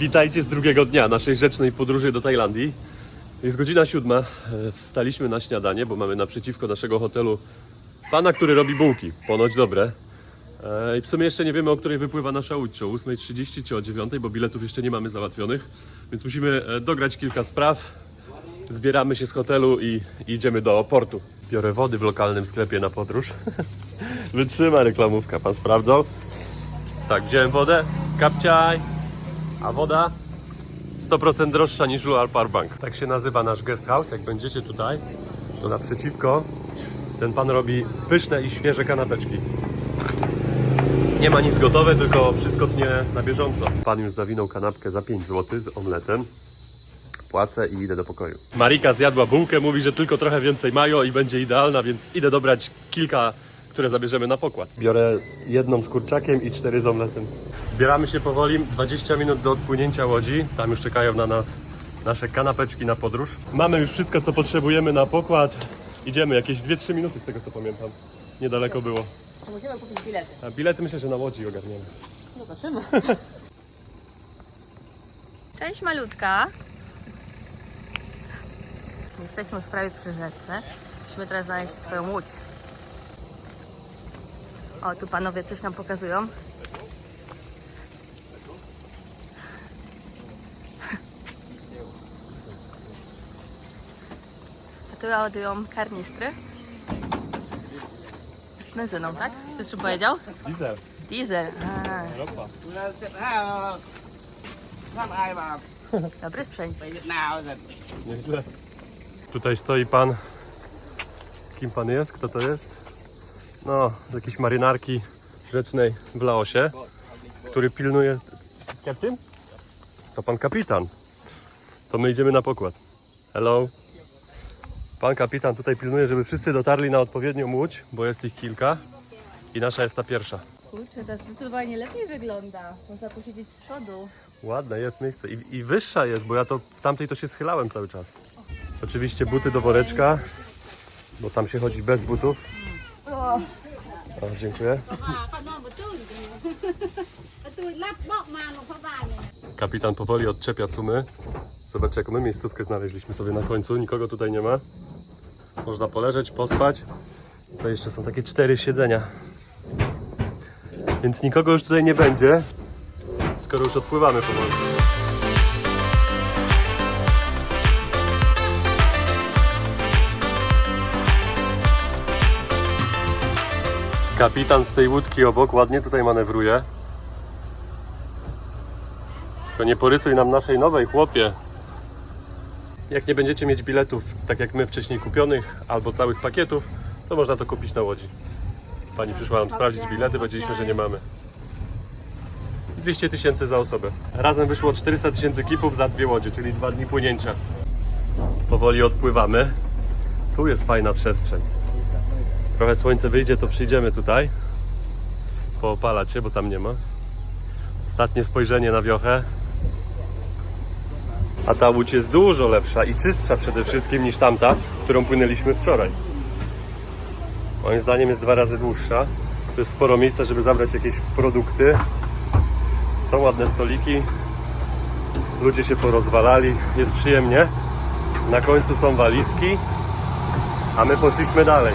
Witajcie z drugiego dnia naszej rzecznej podróży do Tajlandii. Jest godzina siódma. E, Wstaliśmy na śniadanie, bo mamy naprzeciwko naszego hotelu pana, który robi bułki. Ponoć dobre. E, I w sumie jeszcze nie wiemy, o której wypływa nasza łódź. Czy o 8.30, czy o 9.00, bo biletów jeszcze nie mamy załatwionych. Więc musimy e, dograć kilka spraw. Zbieramy się z hotelu i idziemy do portu. Biorę wody w lokalnym sklepie na podróż. Wytrzyma reklamówka, pan sprawdzał? Tak, wziąłem wodę. Kapciaj. A woda 100% droższa niż Lual Bank. Tak się nazywa nasz guest house. Jak będziecie tutaj, to naprzeciwko ten pan robi pyszne i świeże kanapeczki. Nie ma nic gotowe, tylko wszystko tnie na bieżąco. Pan już zawinął kanapkę za 5 zł z omletem. Płacę i idę do pokoju. Marika zjadła bułkę, mówi, że tylko trochę więcej mają i będzie idealna, więc idę dobrać kilka, które zabierzemy na pokład. Biorę jedną z kurczakiem i cztery z omletem. Zbieramy się powoli, 20 minut do odpłynięcia łodzi. Tam już czekają na nas nasze kanapeczki na podróż. Mamy już wszystko, co potrzebujemy na pokład. Idziemy, jakieś 2-3 minuty z tego, co pamiętam. Niedaleko było. Jeszcze musimy kupić bilety. A bilety myślę, że na łodzi ogarniemy. Zobaczymy. Cześć malutka. Jesteśmy już prawie przy rzece. Musimy teraz znaleźć swoją łódź. O, tu panowie coś nam pokazują. A tu ładują karnistry. Z benzyną, tak? Czy powiedział? Diesel, Diesel. A, Europa. Dobry sprzęt. Nieźle. Tutaj stoi pan. Kim pan jest? Kto to jest? No, z jakiejś marynarki rzecznej w Laosie, który pilnuje. Kapitän? To pan kapitan. To my idziemy na pokład. Hello. Pan kapitan tutaj pilnuje, żeby wszyscy dotarli na odpowiednią łódź, bo jest ich kilka. I nasza jest ta pierwsza. Kurczę, to zdecydowanie lepiej wygląda. Można posiedzieć z przodu. Ładne jest miejsce I, i wyższa jest, bo ja to w tamtej to się schylałem cały czas. Oczywiście buty do woreczka, bo tam się chodzi bez butów. O, dziękuję. Kapitan powoli odczepia cumy. Zobacz, jaką my miejscówkę znaleźliśmy sobie na końcu. Nikogo tutaj nie ma. Można poleżeć, pospać. To jeszcze są takie cztery siedzenia. Więc nikogo już tutaj nie będzie, skoro już odpływamy powoli. Kapitan z tej łódki obok ładnie tutaj manewruje. Tylko nie porysuj nam naszej nowej, chłopie. Jak nie będziecie mieć biletów, tak jak my wcześniej kupionych, albo całych pakietów, to można to kupić na łodzi. Pani przyszła nam sprawdzić bilety, powiedzieliśmy, że nie mamy. 200 tysięcy za osobę. Razem wyszło 400 tysięcy kipów za dwie łodzie, czyli dwa dni płynięcia. Powoli odpływamy. Tu jest fajna przestrzeń. Trochę słońce wyjdzie, to przyjdziemy tutaj. Poopalać się, bo tam nie ma. Ostatnie spojrzenie na wiochę. A ta łódź jest dużo lepsza i czystsza przede wszystkim niż tamta, którą płynęliśmy wczoraj. Moim zdaniem jest dwa razy dłuższa. Tu jest sporo miejsca, żeby zabrać jakieś produkty. Są ładne stoliki. Ludzie się porozwalali. Jest przyjemnie. Na końcu są walizki. A my poszliśmy dalej.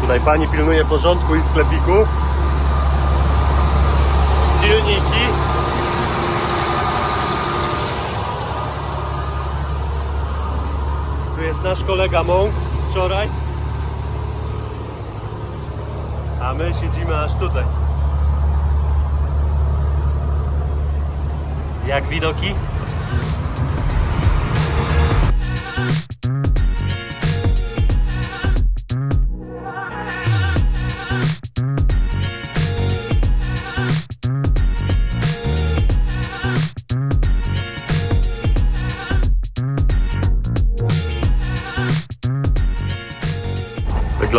Tutaj pani pilnuje porządku i sklepiku. Silniki. Nasz kolega Mąk wczoraj. A my siedzimy aż tutaj. Jak widoki?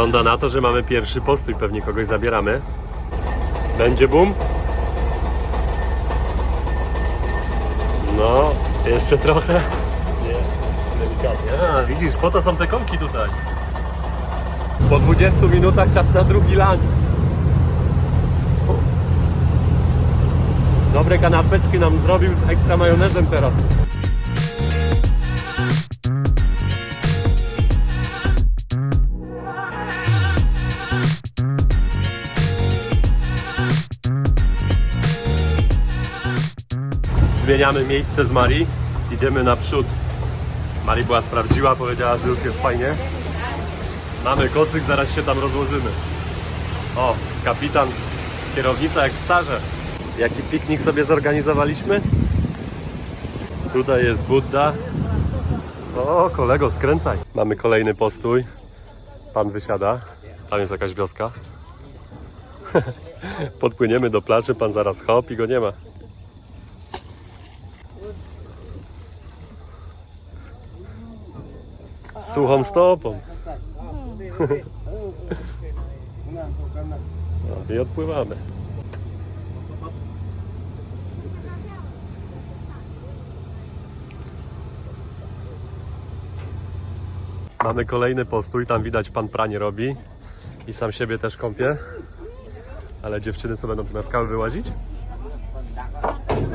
Wygląda na to, że mamy pierwszy postój, pewnie kogoś zabieramy. Będzie boom? No, jeszcze trochę. Nie, delikatnie. A, widzisz, po to są te kołki tutaj. Po 20 minutach czas na drugi lunch. Dobre kanapeczki nam zrobił z ekstra majonezem teraz. Zmieniamy miejsce z Marii. Idziemy naprzód. Mari była sprawdziła, powiedziała, że już jest fajnie. Mamy kocyk, zaraz się tam rozłożymy. O, kapitan, kierownica jak w starze. Jaki piknik sobie zorganizowaliśmy? Tutaj jest Budda. O, kolego, skręcaj. Mamy kolejny postój. Pan wysiada. Tam jest jakaś wioska. Podpłyniemy do plaży, pan zaraz hop i go nie ma. Suchą stopą. No i odpływamy. Mamy kolejny postój, tam widać pan pranie robi i sam siebie też kąpie. Ale dziewczyny co będą na skały wyłazić?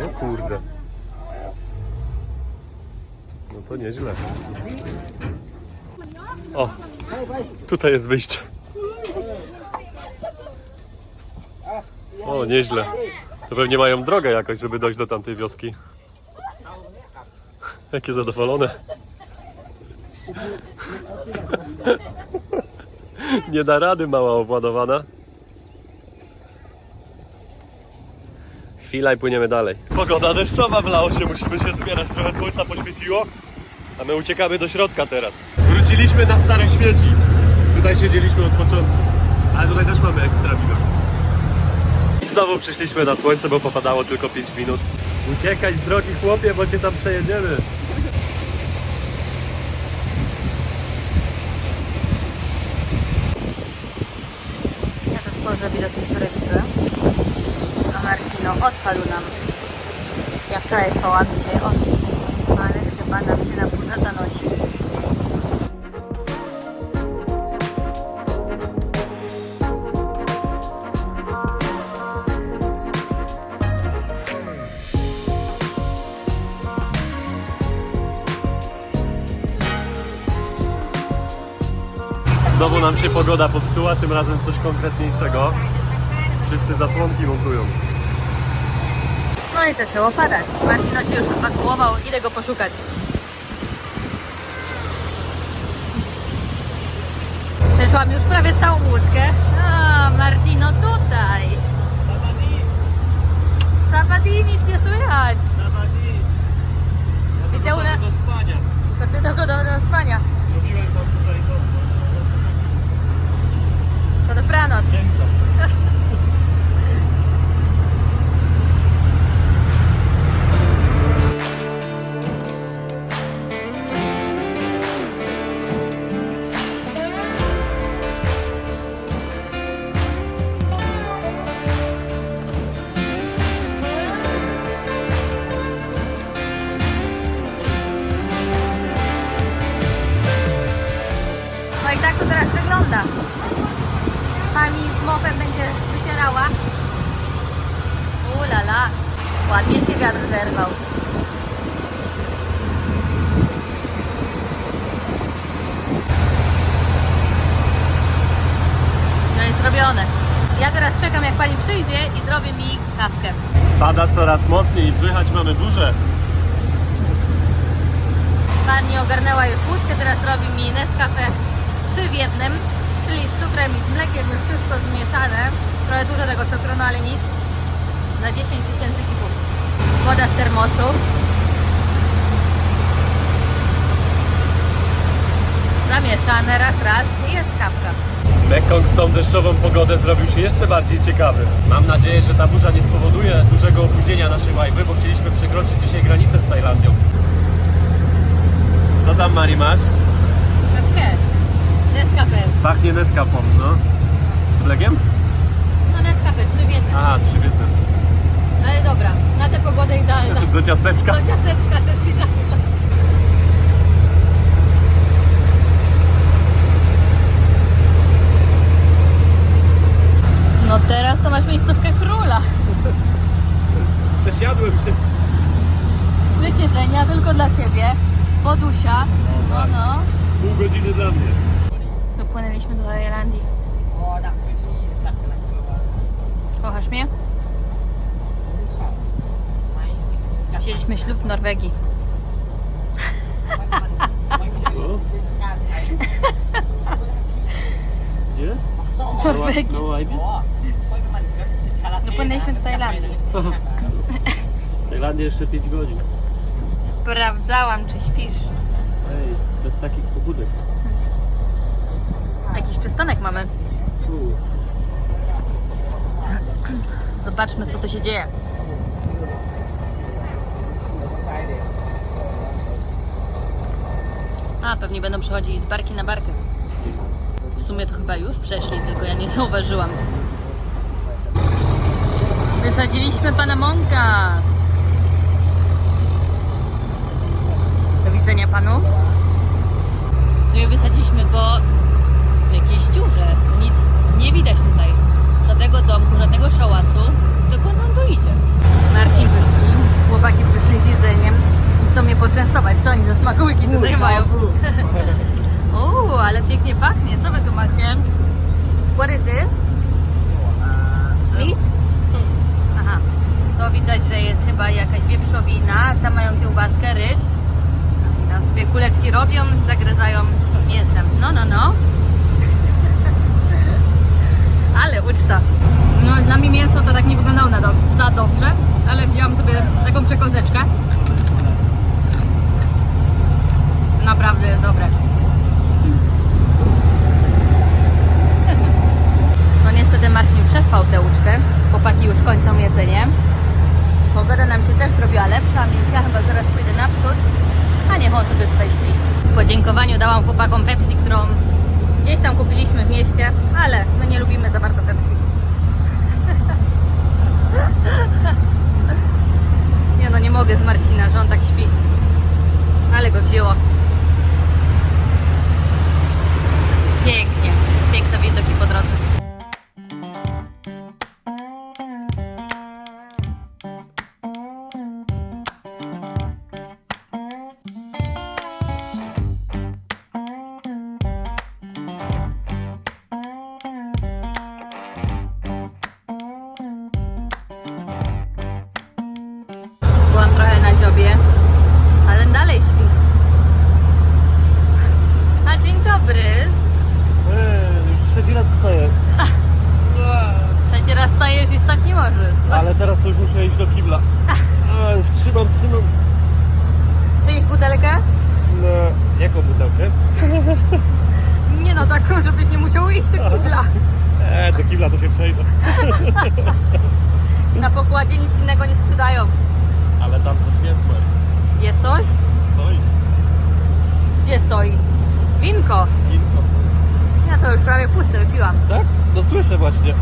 No kurde. No to nieźle. O, tutaj jest wyjście. O, nieźle. To pewnie mają drogę jakoś, żeby dojść do tamtej wioski. Jakie zadowolone. Nie da rady, mała obładowana. Chwila i płyniemy dalej. Pogoda deszczowa w Laosie, musimy się zbierać. Trochę słońca poświeciło, a my uciekamy do środka teraz. Wróciliśmy na stare śmieci. Tutaj siedzieliśmy od początku, ale tutaj też mamy ekstra widok. I znowu przyszliśmy na słońce, bo popadało tylko 5 minut. Uciekaj z drogi chłopie, bo cię tam przejedziemy. Ja to spojrzę widoki, które widzę. A Marcino odpadł nam. Ja wczoraj spałam, dzisiaj on. Chyba nam się na górze zanosi. Znowu nam się pogoda popsuła, tym razem coś konkretniejszego. Wszyscy zasłonki montują. No i zaczęło padać. Martino się już ewakuował, idę go poszukać. Przeszłam już prawie całą łódkę. A, Martino tutaj. Sabadini, nic nie słychać. Widział na... do spania. To ty tylko do, do spania. Zrobiłem wam tutaj to. To dobranoc. Ciemno. I zrobi mi kawkę. Pada coraz mocniej, słychać mamy burzę. Pani ogarnęła już łódkę, teraz robi mi Nescafe 3 w jednym, czyli z cukrem i z mlekiem już wszystko zmieszane. Trochę dużo tego cukru, no ale nic. Za 10 tysięcy kipów. Woda z termosu. Zamieszane raz, raz i jest kawka. Mekong w tą deszczową pogodę zrobił się jeszcze bardziej ciekawy. Mam nadzieję, że ta burza nie spowoduje dużego opóźnienia naszej łajby, bo chcieliśmy przekroczyć dzisiaj granicę z Tajlandią. Co tam Mari masz? Kawkę. Nescafe. Pachnie Nescafą, no. Z mlekiem? No Nescafe 3 w jednym. A, trzy w jednym. Ale dobra, na tę pogodę idealna. Do ciasteczka. Do ciasteczka też idealna. No teraz to masz miejscówkę króla. Przesiadłem się. Trzy siedzenia tylko dla ciebie. Wodusia. No, no. Pół godziny dla mnie. Dopłynęliśmy do Tajlandii. Kochasz mnie? Wzięliśmy ślub w Norwegii. No. Gdzie? W Norwegii. Dopłynęliśmy do Tajlandii. Tajlandia jeszcze 5 godzin. Sprawdzałam, czy śpisz. Ej, bez takich pobudek. Jakiś przystanek mamy. Tu. Zobaczmy, co tu się dzieje. A, pewnie będą przechodzili z barki na barkę. W sumie to chyba już przeszli, tylko ja nie zauważyłam. Wysadziliśmy pana Monka. Do widzenia panu. No i wysadziliśmy go w jakiejś dziurze. Nic nie widać tutaj. Żadnego domku, żadnego szałasu. Dokąd on tu idzie? Marcin śpi. Chłopaki przyszli z jedzeniem i chcą mnie poczęstować. Co oni za smakołyki tutaj mają? Uuu, ale pięknie pachnie. Co wy tu macie? What is this? Meat? To widać, że jest chyba jakaś wieprzowina. Tam mają kiełbaskę, ryż. Tam sobie kuleczki robią, zagryzają mięsem. No, no, no. Ale uczta. No, dla mnie mięso to tak nie wyglądało na do, za dobrze, ale wzięłam sobie taką przekozeczkę. Naprawdę jest dobre. No niestety Marcin przespał tę ucztę. Chłopaki już kończą jedzenie. Pogoda nam się też zrobiła lepsza, więc ja chyba zaraz pójdę naprzód, a niech on sobie tutaj śpi. W podziękowaniu dałam chłopakom Pepsi, którą gdzieś tam kupiliśmy w mieście, ale my nie lubimy za bardzo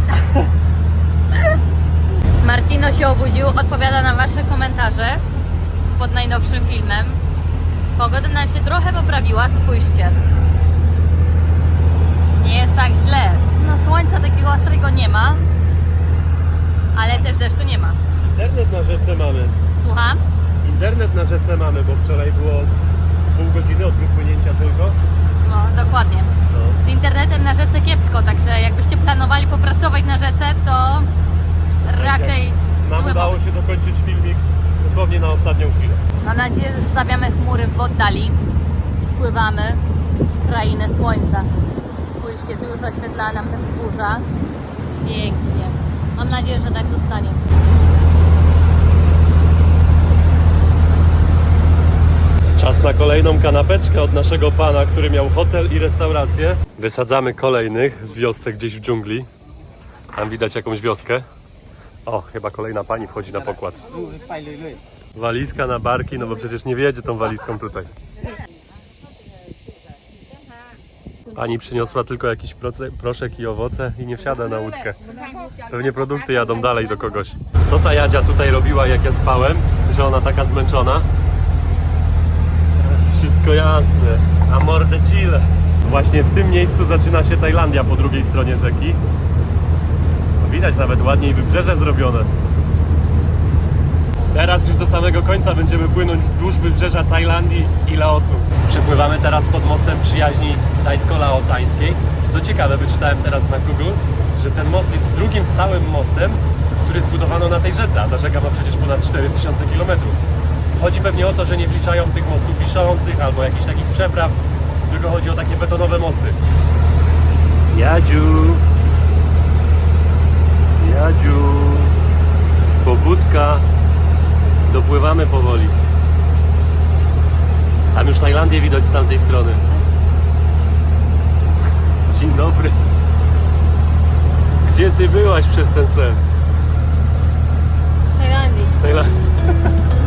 Martino się obudził, odpowiada na Wasze komentarze pod najnowszym filmem. Pogoda nam się trochę poprawiła, spójrzcie. Nie jest tak źle. No słońca takiego ostrego nie ma, ale też deszczu nie ma. Internet na rzece mamy. Słucham? Internet na rzece mamy, bo wczoraj było z pół godziny od wypłynięcia tylko. No, dokładnie. No. Z internetem na rzece kiepsko, także jakbyście planowali popracować na rzece, to raczej Nam zły udało pomysł. się dokończyć filmik dosłownie na ostatnią chwilę. Mam nadzieję, że stawiamy chmury w oddali. Pływamy w krainę słońca. Spójrzcie, tu już oświetla nam te wzgórza. Pięknie. Mam nadzieję, że tak zostanie. Czas na kolejną kanapeczkę od naszego pana, który miał hotel i restaurację. Wysadzamy kolejnych w wiosce gdzieś w dżungli. Tam widać jakąś wioskę. O, chyba kolejna pani wchodzi na pokład. Walizka na barki, no bo przecież nie wjedzie tą walizką tutaj. Pani przyniosła tylko jakiś proszek i owoce i nie wsiada na łódkę. Pewnie produkty jadą dalej do kogoś. Co ta Jadzia tutaj robiła, jak ja spałem, że ona taka zmęczona? Wszystko jasne. A mordę Chile. Właśnie w tym miejscu zaczyna się Tajlandia po drugiej stronie rzeki. Widać nawet ładniej wybrzeże zrobione. Teraz już do samego końca będziemy płynąć wzdłuż wybrzeża Tajlandii i Laosu. Przepływamy teraz pod mostem przyjaźni tajsko-laotańskiej. Co ciekawe, wyczytałem teraz na Google, że ten most jest drugim stałym mostem, który zbudowano na tej rzece, a ta rzeka ma przecież ponad 4000 km. Chodzi pewnie o to, że nie wliczają tych mostów wiszących albo jakichś takich przepraw, tylko chodzi o takie betonowe mosty. Jadziu! Jadziu! Pobudka! Dopływamy powoli. Tam już Tajlandię widać z tamtej strony. Dzień dobry. Gdzie ty byłaś przez ten sen? W Tajlandii. Tajland...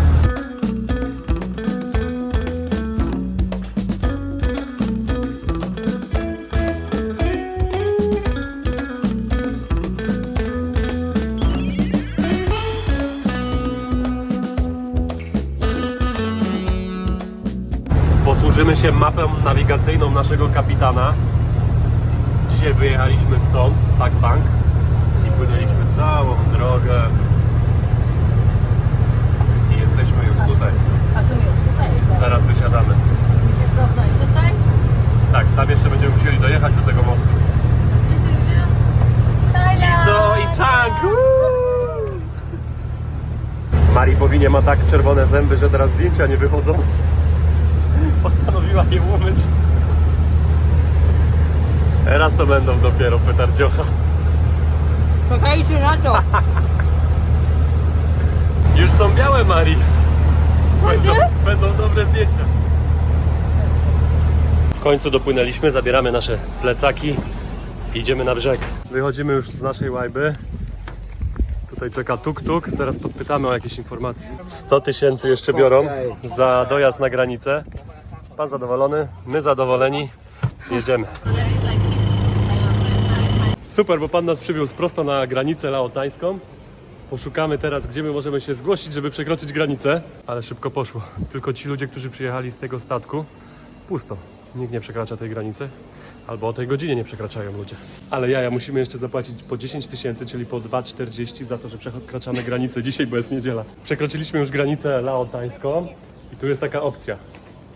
Posłużymy się mapą nawigacyjną naszego kapitana. Dzisiaj wyjechaliśmy stąd, z Pakpang i płynęliśmy całą drogę i jesteśmy już tutaj. A w sumie już tutaj jest. Zaraz wysiadamy. Mi się cofnąć tutaj. Tak, tam jeszcze będziemy musieli dojechać do tego mostu. Tajland! Co i Chang! Mari powinie ma tak czerwone zęby, że teraz zdjęcia nie wychodzą. Postanowiła je umyć. Teraz to będą dopiero petardziocha. Czekajcie na to. Już są białe, Mari. Będą, będą dobre zdjęcia. W końcu dopłynęliśmy, zabieramy nasze plecaki i idziemy na brzeg. Wychodzimy już z naszej łajby. Tutaj czeka tuk-tuk, zaraz podpytamy o jakieś informacje. 100 tysięcy jeszcze biorą za dojazd na granicę. Pan zadowolony, my zadowoleni, jedziemy. Super, bo pan nas przywiózł prosto na granicę laotańską. Poszukamy teraz, gdzie my możemy się zgłosić, żeby przekroczyć granicę. Ale szybko poszło. Tylko ci ludzie, którzy przyjechali z tego statku, pusto. Nikt nie przekracza tej granicy. Albo o tej godzinie nie przekraczają ludzie. Ale jaja, musimy jeszcze zapłacić po 10 tysięcy, czyli po 2,40 za to, że przekraczamy granicę dzisiaj, bo jest niedziela. Przekroczyliśmy już granicę laotańską i tu jest taka opcja.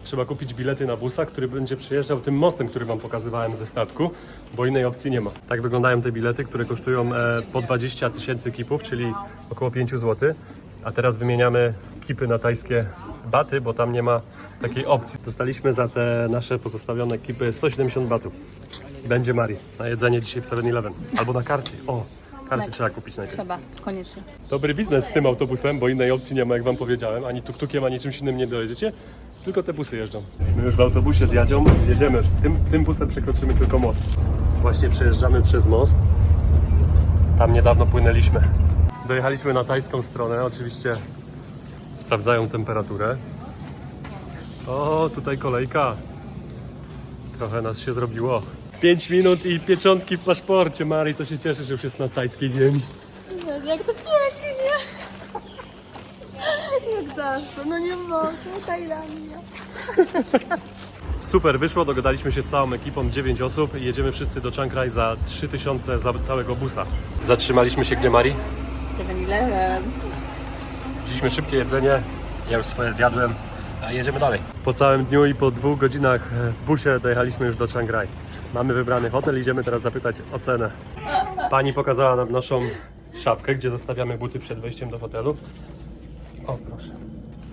Trzeba kupić bilety na busa, który będzie przejeżdżał tym mostem, który Wam pokazywałem ze statku, bo innej opcji nie ma. Tak wyglądają te bilety, które kosztują e, po 20 tysięcy kipów, czyli około 5 zł. A teraz wymieniamy kipy na tajskie baty, bo tam nie ma takiej opcji. Dostaliśmy za te nasze pozostawione kipy 170 batów. Będzie Mari na jedzenie dzisiaj w 7-Eleven. Albo na karty. O, karty trzeba kupić najpierw. Trzeba, koniecznie. Dobry biznes z tym autobusem, bo innej opcji nie ma, jak wam powiedziałem. Ani tuk-tukiem, ani czymś innym nie dojedziecie. Tylko te busy jeżdżą. My już w autobusie zjadzią, jedziemy. Tym, tym busem przekroczymy tylko most. Właśnie przejeżdżamy przez most. Tam niedawno płynęliśmy. Dojechaliśmy na tajską stronę. Oczywiście sprawdzają temperaturę. O, tutaj kolejka. Trochę nas się zrobiło. 5 minut i pieczątki w paszporcie. Mari to się cieszy, że już jest na tajskiej ziemi. Jak to pięknie! Jak zawsze, no nie mogę, Tajlandia. Super, wyszło, dogadaliśmy się całą ekipą, 9 osób i jedziemy wszyscy do Chiang Rai za 3000 za całego busa. Zatrzymaliśmy się gdzie, Mari? 7-Eleven. Wzięliśmy szybkie jedzenie, ja już swoje zjadłem, a jedziemy dalej. Po całym dniu i po dwóch godzinach e, w busie dojechaliśmy już do Chiang Rai. Mamy wybrany hotel, idziemy teraz zapytać o cenę. Pani pokazała nam naszą szafkę, gdzie zostawiamy buty przed wejściem do hotelu. O, proszę.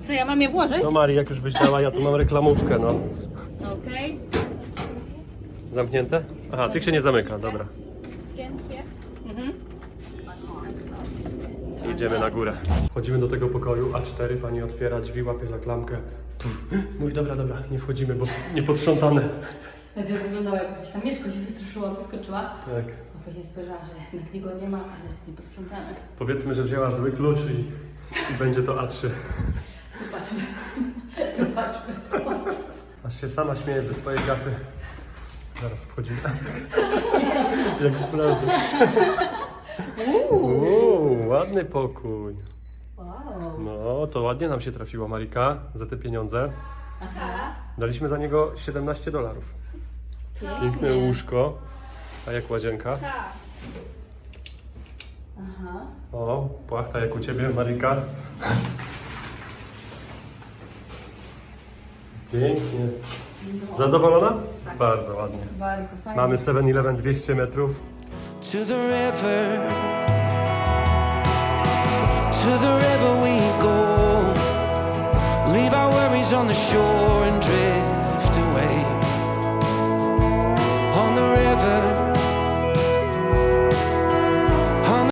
Co, ja mam je włożyć? No Mari, jak już byś dała, ja tu mam reklamówkę, no. Okej. Zamknięte? Aha, tych się nie zamyka, dobra. Jedziemy na górę. Wchodzimy do tego pokoju, A4, pani otwiera drzwi, łapie za klamkę. Pff, Mówi, dobra, dobra, nie wchodzimy, bo nie posprzątane. Najpierw wyglądała jak gdzieś tam Mieszko się wystraszyła, wyskoczyła. Tak. A później spojrzała, że jednak nie ma, ale jest nieposprzątane. Powiedzmy, że wzięła zły klucz i, i będzie to A3. Zobaczmy. Zobaczmy. Aż się sama śmieje ze swojej gafy. Zaraz wchodzimy. Jak w prawdzie. Uuu, ładny pokój. Wow. No, to ładnie nam się trafiło, Marika, za te pieniądze. Daliśmy za niego 17 dolarów. Piękne łóżko. A jak łazienka? Aha. O, płachta jak u Ciebie, Marika. Pięknie. Zadowolona? Tak. Bardzo ładnie. Bardzo fajnie. Mamy 7-Eleven 200 metrów. To the river To the river we go Leave our worries on the shore and drift